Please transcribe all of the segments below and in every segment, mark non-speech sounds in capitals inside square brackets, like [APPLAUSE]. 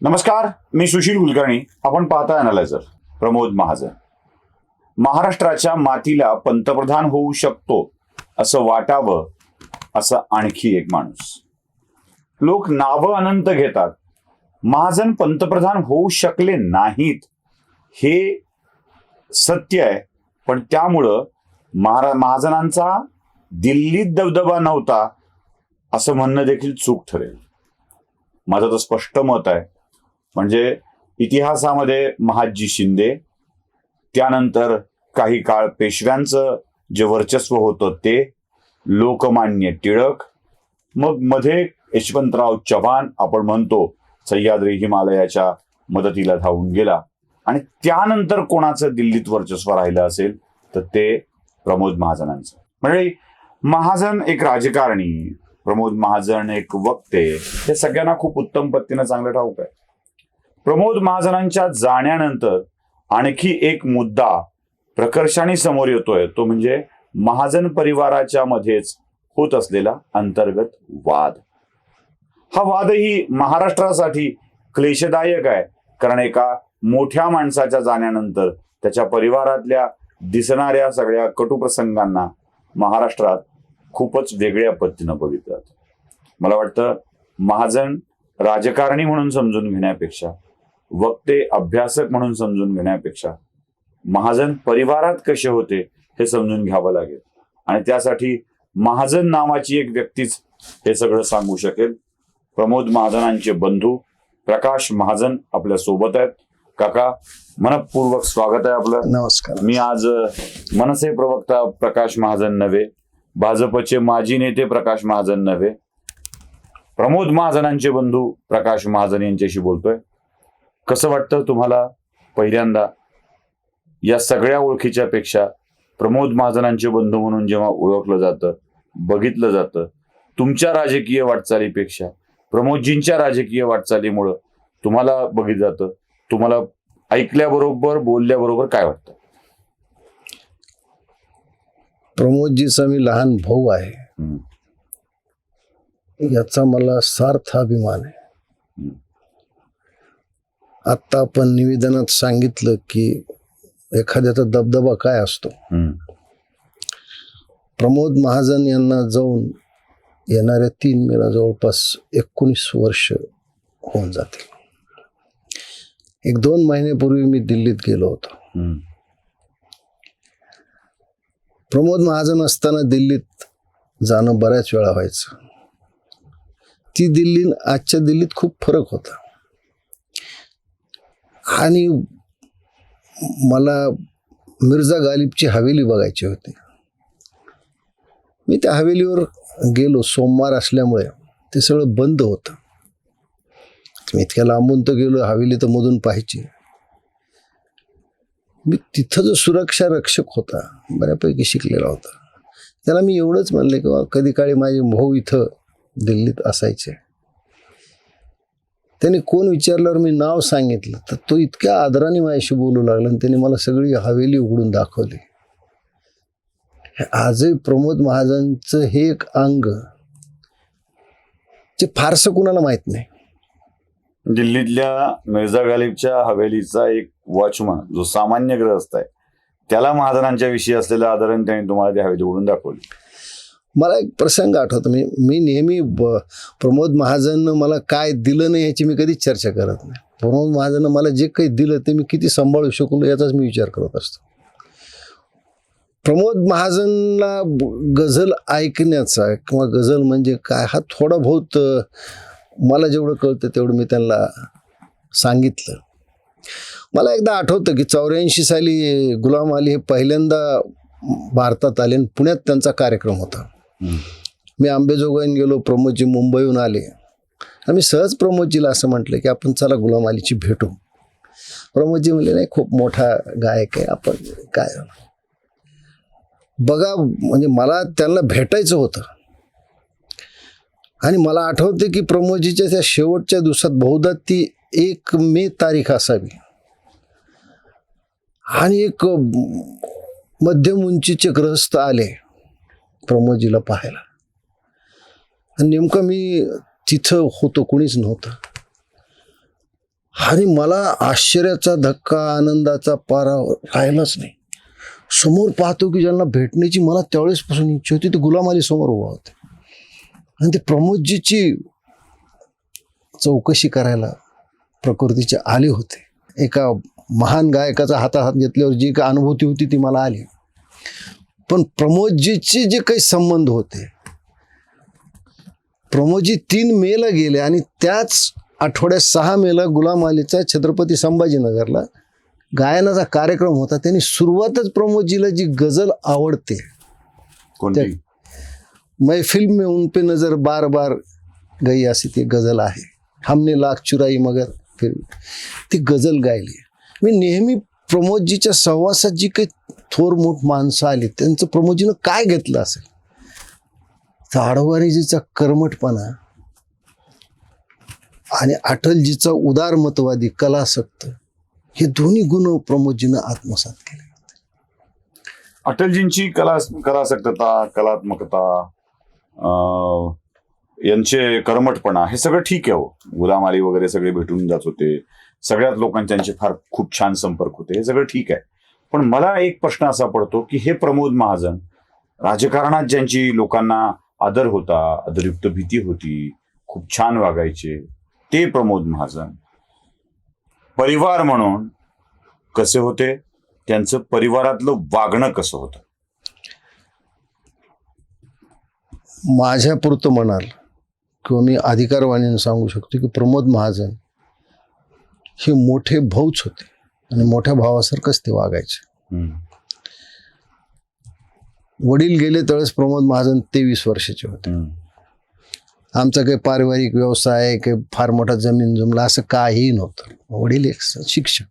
नमस्कार मी सुशील कुलकर्णी. आपण पाहता अनालायझर प्रमोद महाजन. महाराष्ट्राच्या मातीला पंतप्रधान होऊ शकतो असं वाटावं असं आणखी एक माणूस. लोक नावं अनंत घेतात. महाजन पंतप्रधान होऊ शकले नाहीत हे सत्य आहे. पण त्यामुळं महारा महाजनांचा दिल्लीत दबदबा नव्हता असं म्हणणं देखील चूक ठरेल. माझं तर स्पष्ट मत आहे. म्हणजे इतिहासामध्ये महाजी शिंदे त्यानंतर काही काळ पेशव्यांचं जे वर्चस्व होतं ते लोकमान्य टिळक मग मध्ये यशवंतराव चव्हाण आपण म्हणतो सह्याद्री हिमालयाच्या मदतीला धावून गेला. आणि त्यानंतर कोणाचं दिल्लीत वर्चस्व राहिलं असेल तर ते प्रमोद महाजनांचं. म्हणजे महाजन एक राजकारणी प्रमोद महाजन एक वक्ते हे सगळ्यांना खूप उत्तम पद्धतीनं चांगलं ठाऊक आहे. प्रमोद महाजनांच्या जाण्यानंतर आणखी एक मुद्दा प्रकर्षाने समोर येतोय. तो म्हणजे महाजन परिवाराच्या मध्येच होत असलेला अंतर्गत वाद. हा वादही महाराष्ट्रासाठी क्लेशदायक आहे. कारण एका मोठ्या माणसाच्या जाण्यानंतर त्याच्या परिवारातल्या दिसणाऱ्या सगळ्या कटुप्रसंगांना महाराष्ट्रात खूपच वेगळ्या पद्धतीनं बघितलं मला वाटतं महाजन राजकारणी म्हणून समजून घेण्यापेक्षा वक्ते अभ्यासक म्हणून समजून घेण्यापेक्षा महाजन परिवारात कसे होते हे समजून घ्यावं लागेल. आणि त्यासाठी महाजन नावाची एक व्यक्तीच हे सगळं सांगू शकेल. प्रमोद महाजनांचे बंधू प्रकाश महाजन आपल्यासोबत आहेत. काका मनपूर्वक स्वागत आहे आपलं. नमस्कार. मी आज मनसे प्रवक्ता प्रकाश महाजन नव्हे. भाजपचे माजी नेते प्रकाश महाजन नव्हे. प्रमोद महाजनांचे बंधू प्रकाश महाजन यांच्याशी बोलतोय. कसं वाटतं तुम्हाला पहिल्यांदा या सगळ्या ओळखीच्या पेक्षा प्रमोद महाजनांचे बंधू म्हणून जेव्हा ओळखलं जातं बघितलं जातं तुमच्या राजकीय वाटचालीपेक्षा प्रमोदजींच्या राजकीय वाटचालीमुळं तुम्हाला बघितलं जातं तुम्हाला ऐकल्याबरोबर बोलल्याबरोबर काय वाटतं प्रमोदजीचा मी लहान भाऊ आहे. याचा मला सार्थ अभिमान आहे. आत्ता आपण निवेदनात सांगितलं की एखाद्याचा दबदबा काय असतो. प्रमोद महाजन यांना जाऊन येणाऱ्या तीन मेला जवळपास एकोणीस वर्ष होऊन जातील. एक दोन महिन्यापूर्वी मी दिल्लीत गेलो होतो. प्रमोद महाजन असताना दिल्लीत जाणं बऱ्याच वेळा व्हायचं. ती दिल्ली आजच्या दिल्लीत खूप फरक होता. आणि मला मिर्झा गालिबची हवेली बघायची होती. मी त्या हवेलीवर गेलो सोमवार असल्यामुळे ते सगळं बंद होतं. मी इतक्या लांबून तर गेलो हवेली तर मधून पाहायची. मी तिथं जो सुरक्षा रक्षक होता बऱ्यापैकी शिकलेला होता. त्याला मी एवढंच म्हणले की कधी काळी माझे भाऊ इथं दिल्लीत असायचे. त्याने कोण विचारल्यावर मी नाव सांगितलं. तर तो इतक्या आदराने माझ्याशी बोलू लागला आणि त्याने मला सगळी हवेली उघडून दाखवली. आजही प्रमोद महाजनचं हे एक अंग जे फारसं कुणाला माहीत नाही. दिल्लीतल्या मिर्झा गालिबच्या हवेलीचा एक वॉचमन जो सामान्य ग्रहस्थ आहे त्याला महाजनांच्या विषयी असलेल्या आदरण त्यांनी तुम्हाला ती हवेली उघडून दाखवली. मला एक प्रसंग आठवतो. मी मी नेहमी ब- प्रमोद महाजननं मला काय दिलं नाही याची मी कधीच चर्चा करत नाही. प्रमोद महाजननं मला जे काही दिलं ते मी किती सांभाळू शकलो याचाच मी विचार करत असतो. प्रमोद महाजनला गझल ऐकण्याचा किंवा गझल म्हणजे काय हा थोडा बहुत मला जेवढं कळतं तेवढं मी त्यांना सांगितलं. मला एकदा आठवतं की चौऱ्याऐंशी साली गुलाम अली हे पहिल्यांदा भारतात आले आणि पुण्यात त्यांचा कार्यक्रम होता. मी आंबेजोगाईन गेलो प्रमोदजी मुंबईहून आले. आणि सहज प्रमोदजीला असं म्हटलं की आपण चला गुलाम अलीची भेटू. प्रमोदजी म्हणले नाही खूप मोठा गायक आहे आपण काय बघा म्हणजे मला त्यांना भेटायचं होतं. आणि मला आठवते की प्रमोदजीच्या त्या शेवटच्या दिवसात बहुधा ती एक मे तारीख असावी. आणि एक मध्यम उंचीचे ग्रहस्थ आले. प्रमोदजीला पाहायला. आणि नेमकं मी तिथं होतो कोणीच नव्हतं. आणि मला आश्चर्याचा धक्का आनंदाचा पारा राहिलाच नाही. समोर पाहतो की ज्यांना भेटण्याची मला त्यावेळेसपासून इच्छा होती ते गुलाम अली समोर उभा होते. आणि ते प्रमोदजीची चौकशी करायला प्रकृतीचे आले होते. एका महान गायकाचा हातात घेतल्यावर जी काही अनुभूती होती ती मला आली. पण प्रमोदजीचे जे काही संबंध होते प्रमोदजी तीन मेला गेले आणि त्याच आठवड्यात सहा मेला गुलाम अलीचा छत्रपती संभाजीनगरला गायनाचा कार्यक्रम होता. त्यांनी सुरुवातच प्रमोदजीला जी गझल आवडते मैफिल में उन पे नजर बार बार गई अशी ती गझल आहे. हमने लाख चुराई मगर फिर ती गझल गायली. मी नेहमी प्रमोदजीच्या सहवासात जी काही थोर मोठ माणसं आली त्यांचं प्रमोदजीनं काय घेतलं असेल? तर आडवारीजीचा कर्मटपणा आणि अटलजीचा उदारमतवादी कलासक्त हे दोन्ही गुण प्रमोदजीनं आत्मसात केले. अटलजींची कला कलासक्तता कलात्मकता अं, यांचे कर्मठपणा हे सगळं ठीक आहे हो. गुलाम अली वगैरे सगळे भेटून जात होते. सगळ्याच लोकांच्या फार खूप छान संपर्क होते. हे सगळं ठीक आहे. पण मला एक प्रश्न असा पडतो की हे प्रमोद महाजन राजकारणात ज्यांची लोकांना आदर होता आदरयुक्त भीती होती खूप छान वागायचे ते प्रमोद महाजन. परिवार म्हणून कसे होते? त्यांचं परिवारातलं वागणं कसं होतं? माझ्यापुरतं म्हणाल किंवा मी अधिकारवाणीने सांगू शकतो की प्रमोद महाजन हे मोठे भाऊच होते. आणि मोठ्या भावासारखंच ते वागायचे. वडील गेले त्यावेळेस प्रमोद महाजन तेवीस वर्षाचे होते. आमचा काही पारिवारिक व्यवसाय काही फार मोठा जमीन जमला असं काहीही नव्हतं. वडील एक शिक्षक.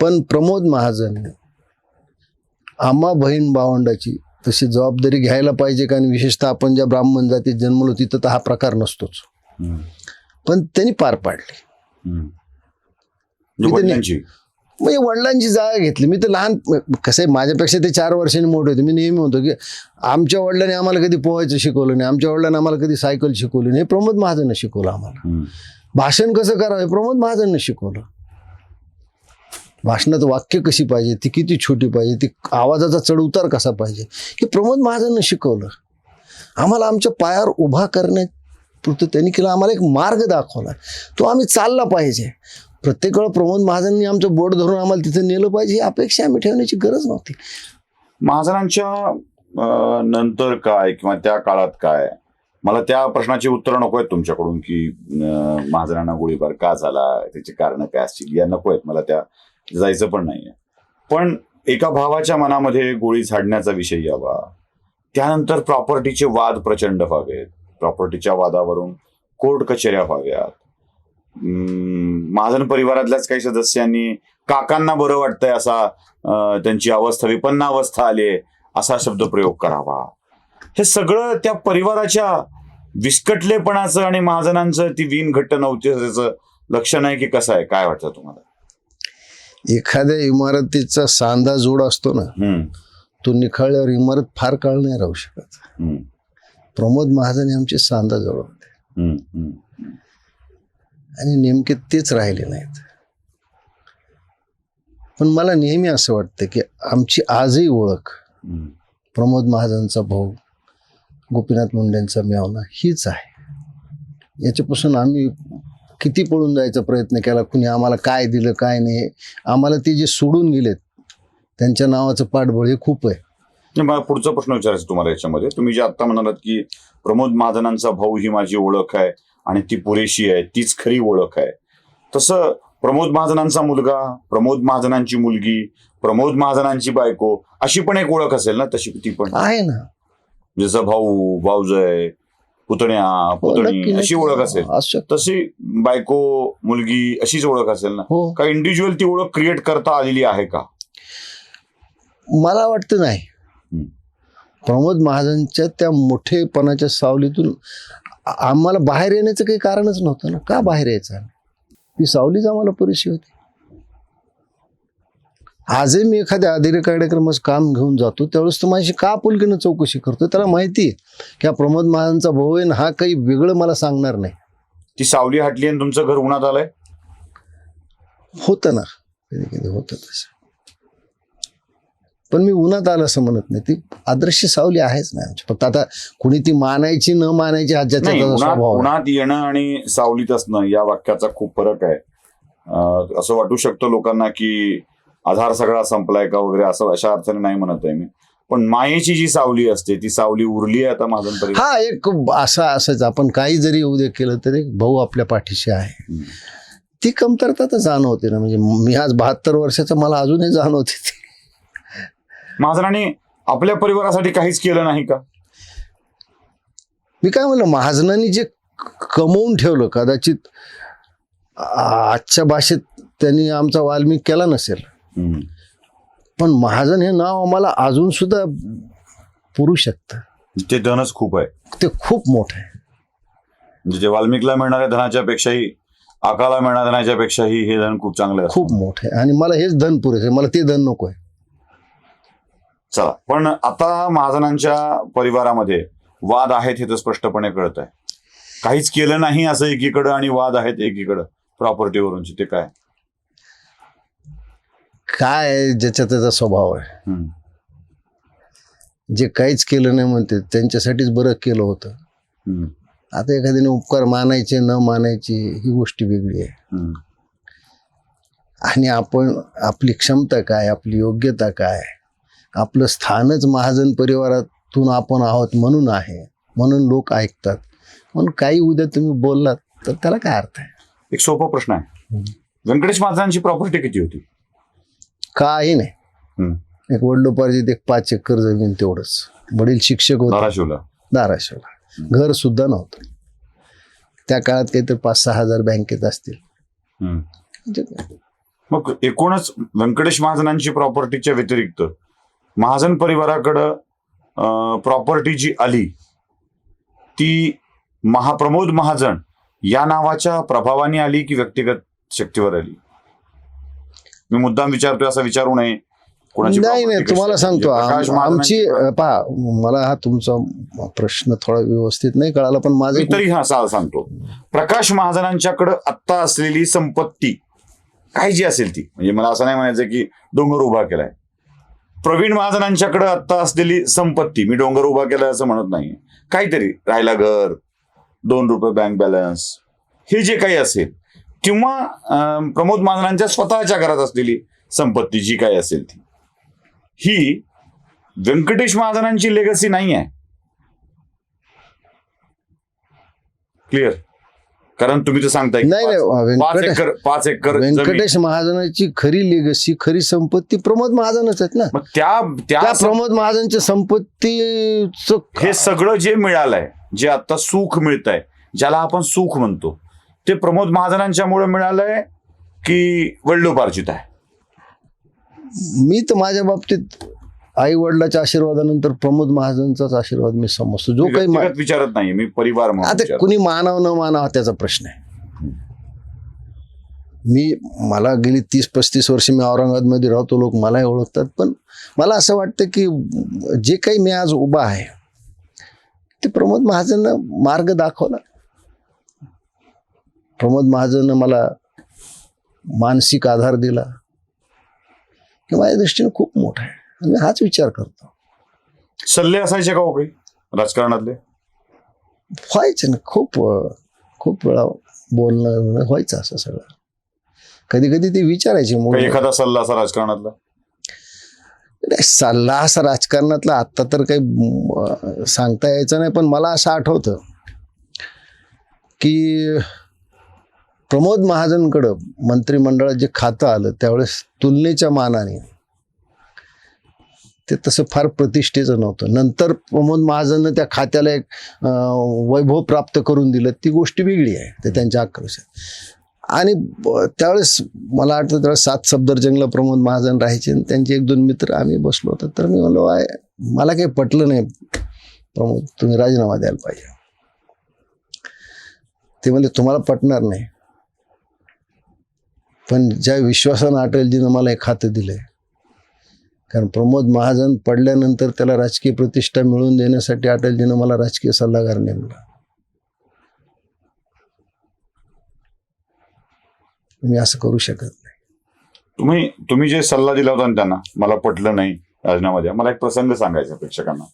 पण प्रमोद महाजन आम्हा बहीण भावंडाची तशी जबाबदारी घ्यायला पाहिजे कारण विशेषतः आपण ज्या ब्राह्मण जातीत जन्मलो तिथं तर हा प्रकार नसतोच. पण त्यांनी पार पाडले हम्म. मी म्हणजे तर वडिलांची म्हणजे वडिलांची जागा घेतली. मी तर लहान कसं आहे माझ्यापेक्षा ते चार वर्षांनी मोठे होते. मी नेहमी म्हणतो की आमच्या वडिलांनी आम्हाला कधी पोहायचं शिकवलं नाही आमच्या वडिलांनी आम्हाला कधी सायकल शिकवली नाही. हे प्रमोद महाजननं शिकवलं आम्हाला. भाषण कसं करावं हे प्रमोद महाजननं शिकवलं. भाषणात वाक्य कशी पाहिजे ती किती छोटी पाहिजे ती आवाजाचा चढउतार कसा पाहिजे हे प्रमोद महाजननं शिकवलं. आम्हाला आमच्या पायावर उभा करण्यापुरतं त्यांनी केलं आम्हाला एक मार्ग दाखवला. तो आम्ही चालला पाहिजे. प्रत्येक वेळा प्रमोद महाजननी आमचं बोट धरून आम्हाला तिथं नेलं पाहिजे ही अपेक्षा आम्ही ठेवण्याची गरज नव्हती. महाजनांच्या नंतर काय किंवा त्या काळात काय? मला त्या प्रश्नाची उत्तर नको आहेत तुमच्याकडून की महाजनांना गोळीबार का झाला? त्याची कारण काय असतील? या नको आहेत मला त्या जायचं पण नाहीये. पण एका भावाच्या मनामध्ये गोळी झाडण्याचा विषय यावा. त्यानंतर प्रॉपर्टीचे वाद प्रचंड व्हावेत. प्रॉपर्टीच्या वादावरून कोर्ट कचेऱ्या व्हाव्यात. महाजन परिवारातल्याच काही सदस्यांनी काकांना बरं वाटतंय असा त्यांची अवस्था विपन्नावस्था आली असा शब्द प्रयोग करावा. हे सगळं त्या परिवाराच्या विस्कटलेपणाचं आणि महाजनांचं ती वीण घट्ट नव्हती त्याचं लक्षण आहे की कसं आहे काय वाटतं तुम्हाला? एखाद्या इमारतीचा सांधा जोड असतो ना तो निखळल्यावर इमारत फार काळ नाही राहू शकत. प्रमोद महाजन हे आमचे सांधा जोड होते. आणि नेमके तेच राहिले नाहीत. पण मला नेहमी असं वाटतं की आमची आजही ओळख. प्रमोद महाजनचा भाऊ गोपीनाथ मुंडेंचा मेवना हीच आहे. याच्यापासून आम्ही किती पळून जायचा प्रयत्न केला कुणी आम्हाला काय दिलं काय नाही आम्हाला ते जे सोडून गेलेत त्यांच्या नावाचं पाठबळ हे खूप आहे. मला पुढचा प्रश्न विचारायचा तुम्हाला याच्यामध्ये. तुम्ही जे आता म्हणालात की प्रमोद महाजनांचा भाऊ ही माझी ओळख आहे आणि ती पुरेशी आहे तीच खरी ओळख आहे. तसं प्रमोद महाजनांचा मुलगा प्रमोद महाजनांची मुलगी प्रमोद महाजनांची बायको अशी पण एक ओळख असेल ना तशी ती पण. आहे ना. जसं भाऊ भाऊजय पुतण्या हो, पुतणी अशी. ओळख असेल. तशी बायको मुलगी अशीच ओळख असेल ना. हो. का इंडिव्हिज्युअल ती ओळख क्रिएट करता आलेली आहे का? मला वाटतं नाही. प्रमोद महाजनच्या त्या मोठेपणाच्या सावलीतून आम्हाला बाहेर येण्याचं काही कारणच नव्हतं ना. का बाहेर यायचं? ती सावलीच आम्हाला पुरेशी होती. आजही मी एखाद्या अधिकारी कार्यक्रमाचं काम घेऊन जातो त्यावेळेस तो माझी का पुलकीनं चौकशी करतो? त्याला माहिती आहे की हा प्रमोद महाजनचा भाऊ आहे आणि हा काही वेगळं मला सांगणार नाही. ती सावली हटली आणि तुमचं घर उन्हात आलंय? होतं ना. कधी कधी होतं तसं. पण मी उन्हात आलं असं म्हणत नाही. ती अदृश्य सावली आहेच ना आमची फक्त आता कुणी ती मानायची न मानायची हा ज्याचा नाही त्याचा उन्हात स्वभाव आहे. उन्हात येणं आणि सावलीत असणं या वाक्याचा खूप फरक आहे. अं, असं वाटू शकतं लोकांना की आधार सगळा संपलाय का वगैरे असं अशा अर्थाने नाही म्हणत आहे मी. पण मायेची जी सावली असते ती सावली उरली आहे आता माझं हा एक असा असंच आपण काही जरी उद्या केलं तरी भाऊ आपल्या पाठीशी आहे. हम्म. ती कमतरता तर जाणवते ना. म्हणजे मी आज बहात्तर वर्षाचा मला अजूनही जाणवते ती. महाजनाने आपल्या परिवारासाठी काहीच केलं नाही का? मी काय म्हणलं महाजनांनी जे कमवून ठेवलं कदाचित आजच्या भाषेत त्यांनी आमचा वाल्मिक केला नसेल. पण महाजन हे नाव आम्हाला अजून सुद्धा पुरू शकतं. ते धनच खूप आहे. ते खूप मोठं आहे. म्हणजे जे वाल्मिकला मिळणाऱ्या धनाच्या पेक्षाही आकाला मिळणाऱ्या धनाच्या पेक्षाही हे धन खूप चांगलं आहे खूप मोठं आहे. आणि मला हेच धन पुरेसे आहे. मला ते धन नको आहे. चला पण आता महाजनांच्या परिवारामध्ये वाद आहेत हे तर स्पष्टपणे कळत आहे काहीच केलं नाही असं एकीकडं आणि वाद आहेत एकीकडं. प्रॉपर्टीवरूनचे ते काय? काय ज्याचा त्याचा स्वभाव आहे. जे काहीच केलं नाही म्हणते त्यांच्यासाठीच बरं केलं होतं. आता एखाद्याने उपकार मानायचे न मानायचे ही गोष्टी वेगळी आहे. आणि आपण आपली क्षमता काय आपली योग्यता काय? आपलं स्थानच महाजन परिवारातून आपण आहोत म्हणून आहे म्हणून लोक ऐकतात. म्हणून काही उद्या तुम्ही बोललात तर त्याला काय अर्थ आहे? एक सोपा प्रश्न आहे. व्यंकटेश महाजनांची प्रॉपर्टी किती होती? काही नाही. एक वडलोपार्जित एक पाच एकर जमीन तेवढंच. वडील शिक्षक होते. धाराशिवला. धाराशिवला. घर सुद्धा नव्हतं. त्या काळात काहीतरी पाच सहा हजार बँकेत असतील. म्हणजे मग एकूणच व्यंकटेश महाजनांची प्रॉपर्टीच्या व्यतिरिक्त महाजन परिवाराकडं प्रॉपर्टी जी आली ती महाप्रमोद महाजन या नावाच्या प्रभावाने आली की व्यक्तिगत शक्तीवर आली? मी मुद्दाम विचारतोय असं विचारू नये. नाही नाही तुम्हाला? सांगतो आमची पहा मला हा तुमचा प्रश्न थोडा व्यवस्थित नाही कळाला पण माझं तरी हा सांगतो. प्रकाश महाजनांच्याकडं आत्ता असलेली संपत्ती काय जी असेल ती? म्हणजे मला असं नाही म्हणायचं की डोंगर उभा केलाय. प्रवीण महाजनांच्याकडे आत्ता असलेली संपत्ती मी डोंगर उभा केला असं म्हणत नाही काहीतरी राहिला घर दोन रुपये बँक बॅलन्स हे जे काही असेल किंवा प्रमोद महाजनांच्या स्वतःच्या घरात असलेली संपत्ती जी काही असेल ती. ही व्यंकटेश महाजनांची लेगसी नाही आहे क्लिअर कारण तुम्ही तर सांगताय की नाही नाही पाच- पाच व्यंकटेश एकर पाच एकर जमीन. व्यंकटेश महाजनाची खरी लेगसी खरी संपत्ती प्रमोद महाजनच आहेत ना मग त्या त्या त्या प्रमोद महाजनच्या संपत्तीचं हे सगळं जे मिळालंय जे आता सुख मिळत आहे ज्याला आपण सुख म्हणतो ते प्रमोद महाजनांच्यामुळे मिळालंय की वडिलोपार्जित आहे मी तर माझ्या बाबतीत आई वडिलाच्या आशीर्वादानंतर प्रमोद महाजनचाच आशीर्वाद मी समजतो. जो काही मा- विचारत नाही मी परिवार म्हणून आता विचारतो. कुणी मानाव न मानाव हा त्याचा प्रश्न आहे. मी मला गेली तीस पस्तीस वर्ष मी औरंगाबादमध्ये राहतो लोक मलाही ओळखतात पण मला असं वाटतं की जे काही मी आज उभा आहे ते प्रमोद महाजननं मार्ग दाखवला. प्रमोद महाजननं मला मानसिक आधार दिला. हे माझ्या दृष्टीने खूप मोठा आहे. मी हाच विचार करतो. सल्ले असायचे का हो काही राजकारणातले? व्हायचं ना खूप खूप वेळा बोलणं व्हायचं असं सगळं. कधी कधी ते विचारायचे काही मुलं. एखादा सल्ला असा राजकारणातला? नाही, सल्ला असा राजकारणातला आत्ता तर काही अं, सांगता यायचं नाही पण मला असं आठवतं की प्रमोद महाजनकडं मंत्रिमंडळात जे खातं आलं त्यावेळेस तुलनेच्या मानाने ते तसं फार प्रतिष्ठेचं नव्हतं. नंतर प्रमोद महाजननं त्या खात्याला एक वैभव प्राप्त करून दिलं. ती गोष्ट वेगळी आहे ते त्यांच्या आक्रोशात. आणि त्यावेळेस मला वाटतं त्यावेळेस सात सफदरजंगला प्रमोद महाजन राहायचे आणि त्यांचे एक दोन मित्र आम्ही बसलो होतो. तर मी म्हणलो "आय, मला काही पटलं नाही प्रमोद तुम्ही राजीनामा द्यायला पाहिजे. ते म्हणले तुम्हाला पटणार नाही. पण ज्या विश्वासानं अटलजीनं मला हे खातं दिलंय कारण प्रमोद महाजन पडल्यानंतर त्याला राजकीय प्रतिष्ठा मिळवून देण्यासाठी अटलजीनं मला राजकीय सल्लागार नेमला. मी असं करू शकत नाही. तुम्ही तुम्ही जे सल्ला दिला होता ना त्यांना मला पटलं नाही राजनामध्ये मला एक प्रसंग सांगायचा प्रेक्षकांना.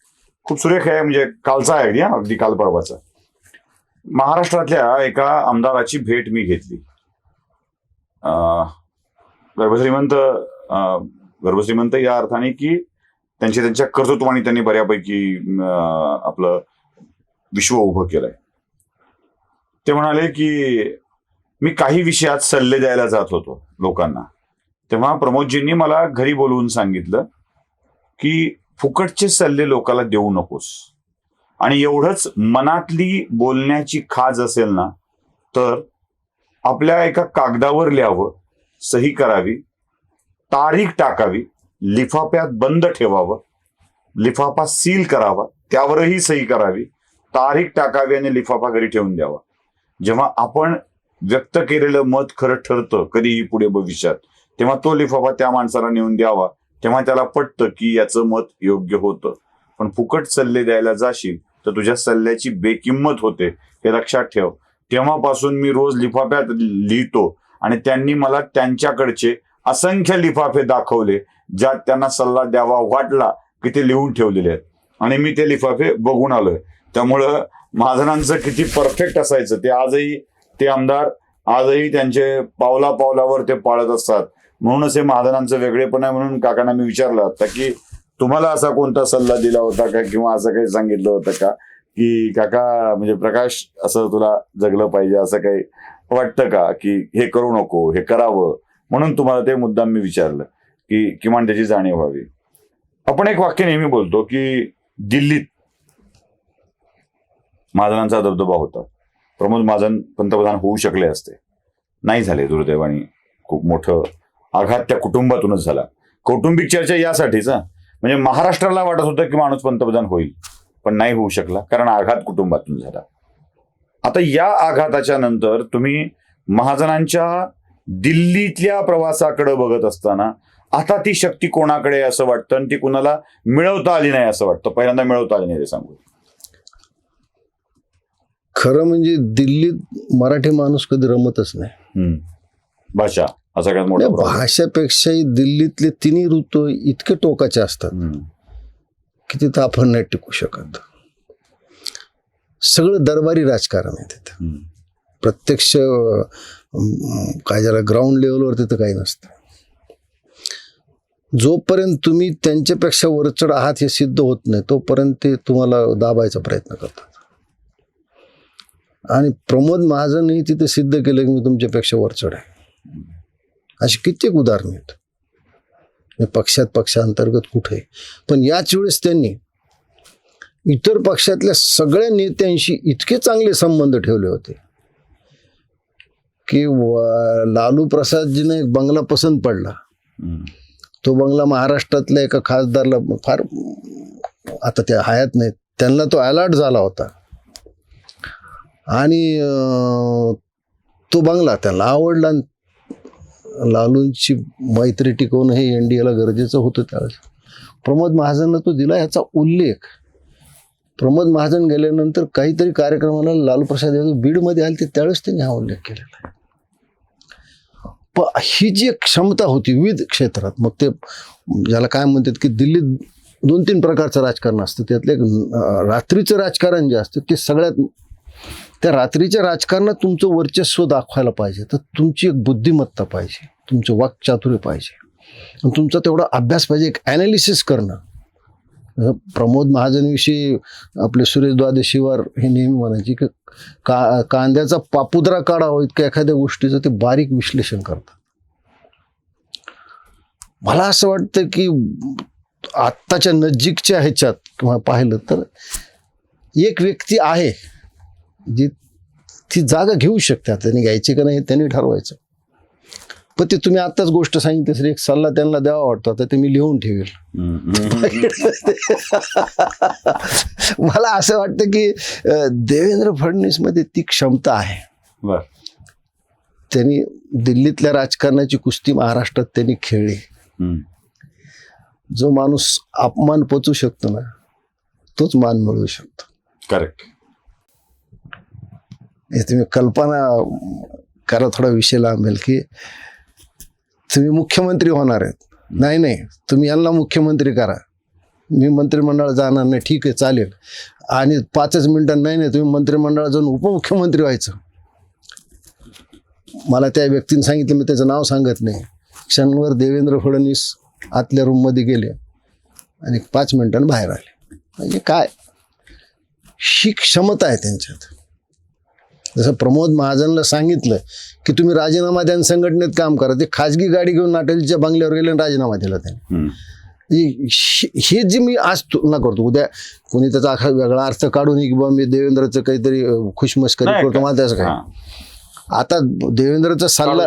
खूप सुरेख आहे म्हणजे कालचा आहे अगदी अगदी काल परवाचा. महाराष्ट्रातल्या एका आमदाराची भेट मी घेतली. अं, गर्भश्रीमंत अं, गर्भश्रीमंत या अर्थाने की त्यांच्या त्यांच्या कर्तृत्वाने त्यांनी बऱ्यापैकी आपलं विश्व उभं केलंय. ते म्हणाले की मी काही विषयात सल्ले द्यायला जात होतो लोकांना. तेव्हा प्रमोदजींनी मला घरी बोलवून सांगितलं की फुकटचे सल्ले लोकाला देऊ नकोस. आणि एवढंच मनातली बोलण्याची खाज असेल ना तर आपल्या एका कागदावर लिहावं सही करावी तारीख टाकावी लिफाफ्यात बंद ठेवावं लिफाफा सील करावा त्यावरही सही करावी तारीख टाकावी आणि लिफाफा घरी ठेवून द्यावा. जेव्हा आपण व्यक्त केलेलं मत खरं ठरतं कधीही पुढे भविष्यात तेव्हा तो लिफाफा त्या माणसाला नेऊन द्यावा तेव्हा त्याला पटतं की याचं मत योग्य होतं. पण फुकट सल्ले द्यायला जाशील तर तुझ्या सल्ल्याची बेकिंमत होते हे लक्षात ठेव. तेव्हापासून मी रोज लिफाफ्यात लिहितो आणि त्यांनी मला त्यांच्याकडचे असंख्य लिफाफे दाखवले ज्यात त्यांना सल्ला द्यावा वाटला की ते लिहून ठेवलेले आहेत. आणि मी ते लिफाफे बघून आलोय. त्यामुळं महाजनांचं किती परफेक्ट असायचं ते आजही ते आमदार आजही त्यांचे पावला पावलावर ते पाळत असतात. म्हणूनच हे महाजनांचं वेगळेपण आहे म्हणून काकांना मी विचारलं होता की तुम्हाला असा कोणता सल्ला दिला होता का किंवा असं काही सांगितलं होतं का? की काका म्हणजे प्रकाश असं तुला जगलं पाहिजे असं काही वाटतं का? की हे करू नको हे करावं? म्हणून तुम्हाला ते मुद्दाम मी विचारलं की किमान त्याची जाणीव व्हावी. आपण एक वाक्य नेहमी बोलतो की दिल्लीत महाजनांचा दबदबा होता. प्रमोद महाजन पंतप्रधान होऊ शकले असते. नाही झाले दुर्दैवाने खूप मोठं आघात त्या कुटुंबातूनच झाला. कौटुंबिक चर्चा यासाठीच म्हणजे महाराष्ट्राला वाटत होतं की माणूस पंतप्रधान होईल पण नाही होऊ शकला कारण आघात कुटुंबातून झाला. आता या आघाताच्या नंतर तुम्ही महाजनांच्या दिल्लीतल्या प्रवासाकडे बघत असताना आता ती शक्ती कोणाकडे आहे असं वाटतं आणि ती कुणाला मिळवता आली नाही असं वाटतं पहिल्यांदा मिळवता आली नाही ते सांगू खरं म्हणजे दिल्लीत मराठी माणूस कधी रमतच नाही. भाषा सगळ्यात मोठा नाही, problem. भाषापेक्षाही दिल्लीतले तिन्ही ऋतू इतके टोकाचे असतात. की तिथं आपण नाही टिकू शकत सगळं दरबारी राजकारण आहे तिथं. प्रत्यक्ष काय झालं ग्राउंड लेवलवर तिथं काही नसतं. जोपर्यंत तुम्ही त्यांच्यापेक्षा वरचढ आहात हे सिद्ध होत नाही तोपर्यंत ते तुम्हाला दाबायचा प्रयत्न करतात. आणि प्रमोद महाजनही तिथे सिद्ध केलं की मी तुमच्यापेक्षा वरचढ आहे. अशी कित्येक उदाहरणं आहेत. पक्षात पक्षांतर्गत कुठे? पण याच वेळेस त्यांनी इतर पक्षातल्या सगळ्या नेत्यांशी इतके चांगले संबंध ठेवले होते. की व- लालू प्रसादजीनं एक बंगला पसंत पडला. तो बंगला महाराष्ट्रातल्या एका खासदारला फार आता त्या हयात नाहीत. त्यांना तो अलर्ट झाला होता. आणि तो बंगला त्याला आवडला लालूंची मैत्री टिकवणं हे एन डी एला गरजेचं होतं त्यावेळेस. प्रमोद महाजननं तो दिला याचा उल्लेख. प्रमोद महाजन गेल्यानंतर काहीतरी कार्यक्रमाला लालू प्रसाद यादव बीडमध्ये आले ते त्यावेळेस त्यांनी हा उल्लेख केलेला प ही जी एक क्षमता होती विविध क्षेत्रात मग ते ज्याला काय म्हणतात की दिल्लीत दोन तीन प्रकारचं राजकारण असतं त्यातलं एक रात्रीचं राजकारण जे असतं ते सगळ्यात त्या रात्रीच्या राजकारणात तुमचं वर्चस्व दाखवायला पाहिजे. तर तुमची एक बुद्धिमत्ता पाहिजे तुमचं वाक्चातुर्य पाहिजे. आणि तुमचा तेवढा अभ्यास पाहिजे एक ॲनालिसिस करणं. प्रमोद महाजनविषयी आपले सुरेश द्वादशीवर हे नेहमी म्हणायचे की का कांद्याचा पापुद्रा काढावा इतक्या एखाद्या गोष्टीचं ते बारीक विश्लेषण करतात. मला असं वाटतं की आत्ताच्या नजीकच्या ह्याच्यात किंवा पाहिलं तर एक व्यक्ती आहे जी ती जागा घेऊ शकते. त्याने त्यांनी घ्यायची का नाही त्यांनी ठरवायचं. पण ते तुम्ही आत्ताच गोष्ट सांगितली सर एक सल्ला त्यांना द्यावा वाटतो. आता ते मी लिहून ठेवेल. मला असं वाटतं की देवेंद्र फडणवीसमध्ये ती क्षमता आहे. बर. त्यांनी दिल्लीतल्या राजकारणाची कुस्ती महाराष्ट्रात त्यांनी खेळली. जो माणूस अपमान पचू शकतो ना तोच मान मिळवू शकतो. करेक्ट. हे तुम्ही कल्पना करा थोडा विषय लांबेल की तुम्ही मुख्यमंत्री होणार आहेत. नाही नाही. तुम्ही यांना मुख्यमंत्री करा. मी मंत्रिमंडळ जाणार नाही. ठीक आहे चालेल. आणि पाचच मिनटं नाही नाही. तुम्ही मंत्रिमंडळ जाऊन उपमुख्यमंत्री व्हायचं. मला त्या व्यक्तीने सांगितलं मी त्याचं नाव सांगत नाही. क्षणभर देवेंद्र फडणवीस आतल्या रूममध्ये गेले आणि पाच मिनिटांनी बाहेर आले. म्हणजे काय? ही क्षमता आहे त्यांच्यात. जसं प्रमोद महाजनला सांगितलं की तुम्ही राजीनामा द्या संघटनेत काम करा. ते खाजगी गाडी घेऊन नाटेलच्या बंगल्यावर गेले आणि राजीनामा दिला त्यांनी. हे हे जे मी आज तुलना करतो उद्या कोणी त्याचा अखा वेगळा अर्थ काढून की बाबा मी देवेंद्राचं काहीतरी खुशमस्करी करतो मला त्याचं काय. आता देवेंद्रचा सल्ला.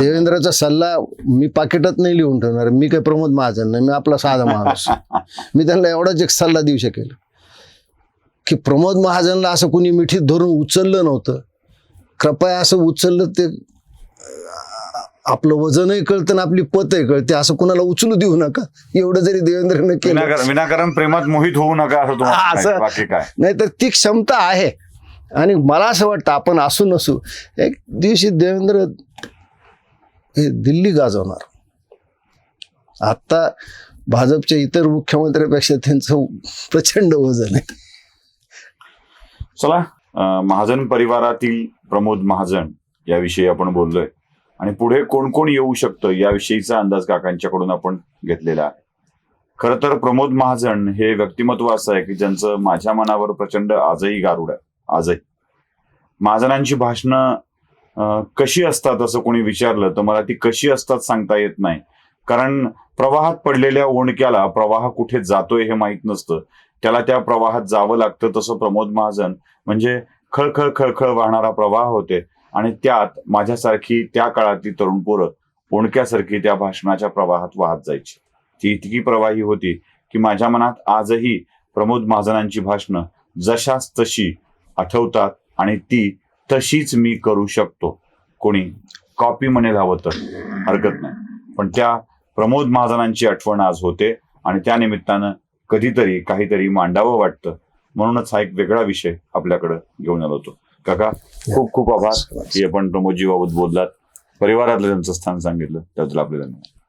देवेंद्रचा सल्ला मी पाकिटात नाही लिहून ठेवणार. मी काही प्रमोद महाजन नाही मी आपला साधा माणूस. [LAUGHS] मी त्यांना एवढाच एक सल्ला देऊ शकेल. की प्रमोद महाजनला असं कोणी मिठीत धरून उचललं नव्हतं. कृपया असं उचललं ते आपलं वजनही कळतं आणि आपली पतही कळते. असं कोणाला उचलू देऊ नका. एवढं जरी देवेंद्रने केलं. विनाकारण प्रेमात मोहित होऊ नका असं नाही तर ती क्षमता आहे. आणि मला असं वाटतं आपण असू नसू. एक दिवशी देवेंद्र हे दिल्ली गाजवणार. आता भाजपच्या इतर मुख्यमंत्र्यापेक्षा त्यांचं प्रचंड वजन आहे. चला महाजन परिवारातील प्रमोद महाजन याविषयी आपण बोललोय. आणि पुढे कोण कोण येऊ शकतं याविषयीचा अंदाज काकांच्याकडून आपण घेतलेला आहे. खर तर प्रमोद महाजन हे व्यक्तिमत्व असं आहे की ज्यांचं माझ्या मनावर प्रचंड आजही गारुड आहे. आजही. महाजनांची भाषणं कशी असतात असं कोणी विचारलं तर मला ती कशी असतात सांगता येत नाही. कारण प्रवाहात पडलेल्या ओणक्याला प्रवाह कुठे जातोय हे माहीत नसतं. त्याला त्या प्रवाहात जावं लागतं तसं प्रमोद महाजन म्हणजे खळखळ खळखळ वाहणारा प्रवाह होते. आणि त्यात माझ्यासारखी त्या काळातली तरुण पोरं ओणक्यासारखी त्या भाषणाच्या प्रवाहात वाहत जायची. ती इतकी प्रवाही होती की माझ्या मनात आजही प्रमोद महाजनांची भाषणं जशाच तशी आठवतात आणि ती तशीच मी करू शकतो. कोणी कॉपी म्हणे हवं तर हरकत नाही. पण त्या प्रमोद महाजनांची आठवण आज होते आणि त्या निमित्तानं कधीतरी काहीतरी मांडावं वाटतं. म्हणूनच हा एक वेगळा विषय आपल्याकडे घेऊन आलो होतो. काका खूप खूप आभार. की आपण प्रमोदजी बाबत बोललात. परिवारातलं त्यांचं स्थान सांगितलं. त्याबद्दल आपले धन्यवाद.